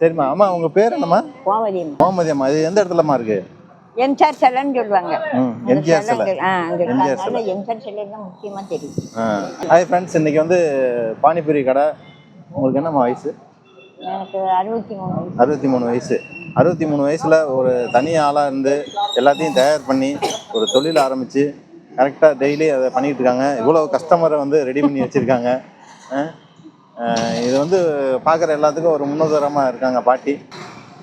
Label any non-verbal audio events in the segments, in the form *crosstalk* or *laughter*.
சரிம்மா அம்மா உங்க பேர் என்னம்மா? கோவதி முகமதி அம்மா இது எந்த இடத்துலம்மா இருக்கு? எம்சார் செல்லன்னு சொல்லுவாங்க. எம்ஜிஆர் சிலை எம்ஜிஆர் எம்சார் செல்லம் தான் முக்கியமா தெரியும். ஹாய் ஃப்ரெண்ட்ஸ் இன்னைக்கு வந்து பானிபூரி கடை. உங்களுக்கு என்னம்மா வயசு? எனக்கு அறுபத்தி மூணு வயசு. அறுபத்தி மூணு வயசு. அறுபத்தி மூணு வயசில் ஒரு தனி ஆளாக இருந்து எல்லாத்தையும் தயார் பண்ணி ஒரு தொழில் ஆரம்பித்து கரெக்டாக டெய்லி அதை பண்ணிகிட்டு இருக்காங்க. இவ்வளோ கஸ்டமரை வந்து ரெடி பண்ணி வச்சுருக்காங்க. இது வந்து பார்க்குற எல்லாத்துக்கும் ஒரு முன்னுதாரணமாக இருக்காங்க பாட்டி.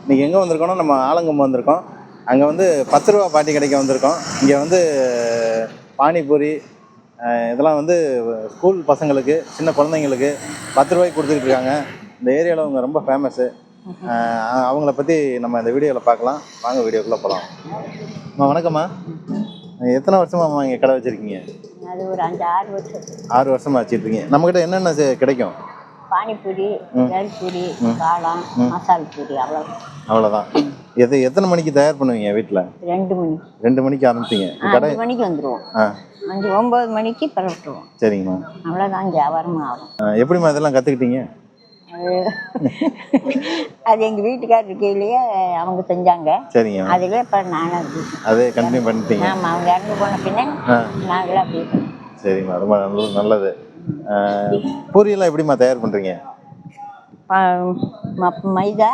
இன்றைக்கி எங்கே வந்திருக்கோம்னா நம்ம ஆலங்கம்பு வந்திருக்கோம். அங்கே வந்து பத்து ரூபா பாட்டி கடைக்கு வந்திருக்கோம். இங்கே வந்து பானிபூரி இதெல்லாம் வந்து ஸ்கூல் பசங்களுக்கு சின்ன குழந்தைங்களுக்கு பத்து ரூபாய்க்கு கொடுத்துக்கிட்டு இருக்காங்க. இந்த ஏரியாவில் அவங்க ரொம்ப ஃபேமஸ்ஸு அவங்கள பற்றி நம்ம இந்த வீடியோவில் பார்க்கலாம். வாங்க வீடியோக்குள்ளே போகலாம் அம்மா வணக்கம்மா. எத்தனை வருஷமாம்மா இங்கே கடை வச்சுருக்கீங்க? அது ஒரு அஞ்சு ஆறு வருஷம். ஆறு வருஷமாக வச்சுருக்கீங்க நம்மக்கிட்ட என்னென்ன கிடைக்கும்? பானிபூரி பூரி காளான் மசால் பூரி அவ்வளோ அவ்வளோதான் எது எத்தனை மணிக்கு தயார் பண்ணுவீங்க வீட்டில் ரெண்டு மணி. ரெண்டு மணிக்கு ஆரம்பிப்பீங்க. கடை மணிக்கு வந்துடுவோம் அஞ்சு ஒம்பது மணிக்கு பரவிட்டுருவோம் சரிங்கம்மா. அவ்வளோதான் வியாபாரமும் ஆகும். எப்படிம்மா இதெல்லாம் கற்றுக்கிட்டீங்க அது எங்கள் வீட்டுக்காரர் இருக்கையிலேயே அவங்க செஞ்சாங்க. சரிங்க. அதில் இப்போ நானும் அதே. கண்டினியூ பண்ணிட்டீங்க. ஆமாம் அவங்க இறந்து போன பின்ன நாங்களும் அப்படியே. சரிம்மா ரொம்ப நல்லது நல்லது. பூரியெல்லாம் எப்படிம்மா தயார் பண்ணுறீங்க மைதா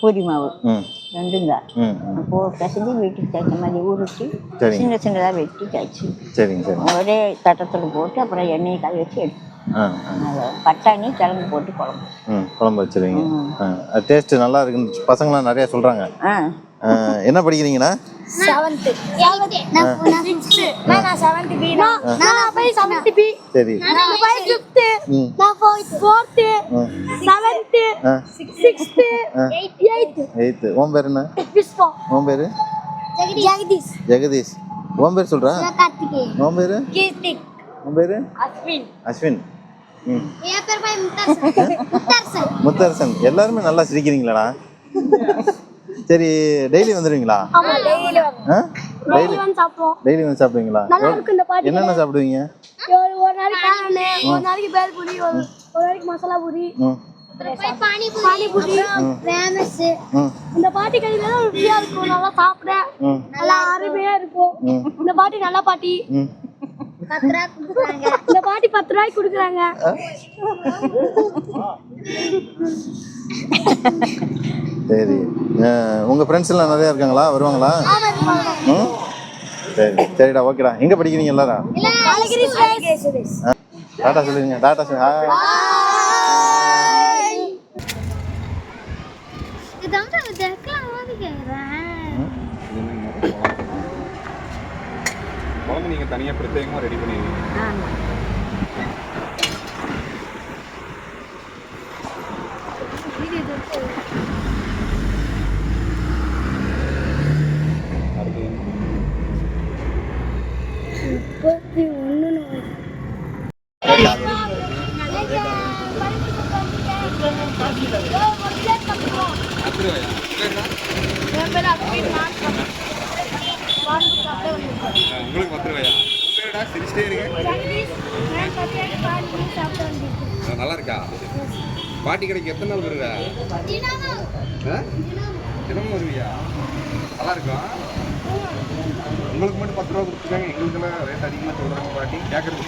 பூரி மாவு. ரெண்டும் தான். பிசைஞ்சு வீட்டுக்கு தகுந்த மாதிரி சரிங்க. சின்ன சின்னதாக வெட்டி காய்ச்சி. சரிங்க சரிங்க. ஒரே தட்டத்தில் போட்டு அப்புறம் எண்ணெயை காய வச்சு எடுத்து. பட்டாணி கிழங்கு போட்டு குழம்பு. குழம்பு வச்சுருவீங்க. டேஸ்ட்டு நல்லா இருக்குன்னு பசங்களாம் நிறையா சொல்கிறாங்க என்ன படிக்கிறீங்கண்ணா? செவன்த் நான் செவன்த் பி நான் போய் செவன்த் பி சரி நான் போய் ஃபிஃப்த் நான் போய் fourth seventh sixth. Eighth eighth உன் பேர் என்ன? விஸ்வா உன் பேர்? ஜெகதீஷ் ஜெகதீஷ். உன் பேர் சொல்கிறா கார்த்திகேயன். உன் பேர்? கீர்த்திக் உன் பேர்? அஸ்வின். அஸ்வின். முத்தரசன். *laughs* முத்தரசன். எல்லாருமே நல்லா சிரிக்கிறீங்களாடா? *laughs* சரி டெய்லி வந்துடுவீங்களா டெய்லி டெய்லி வந்து சாப்பிடுவீங்களா? என்னென்ன சாப்பிடுவீங்க? ஒரு நாளைக்கு ஒரு நாளைக்கு பேல் பூரி ஒரு நாளைக்கு மசாலா பூரி. இந்த பாட்டி கையில ருசியா இருக்கும். நல்லா சாப்பிட நல்லா அருமையா இருக்கும். இந்த பாட்டி நல்ல பாட்டி. இந்த பாட்டி பத்து ரூபாய்க்கு கொடுக்குறாங்க. *laughs* சரி. அஹ், உங்க ஃப்ரெண்ட்ஸ் எல்லாம் நிறைய இருக்காங்களா? வருவாங்களா? ம்? சரி சரிடா ஓகேடா. எங்க படிக்கிறீங்க எல்லாரும்? ஆ, டாட்டா சொல்லுங்க டாட்டா சொல்லு ஹாய் குழம்பு நீங்கள் தனியாக பிரத்யேகமாக ரெடி பண்ணிடுவீங்க உங்களுக்கு பத்து ரூபாயா பேருடா? சிரிச்சிட்டே இருங்க. நல்லா இருக்கா? பாட்டி கடைக்கு எத்தனை நாள் வருவ? ஆ? தினமும் வருவியா நல்லா இருக்கும் உங்களுக்கு மட்டும் பத்து ரூபா கொடுத்துருக்காங்க. எங்களுக்கெல்லாம் ரேட் அதிகமாக சொல்கிறாங்க பாட்டி. கேட்குறது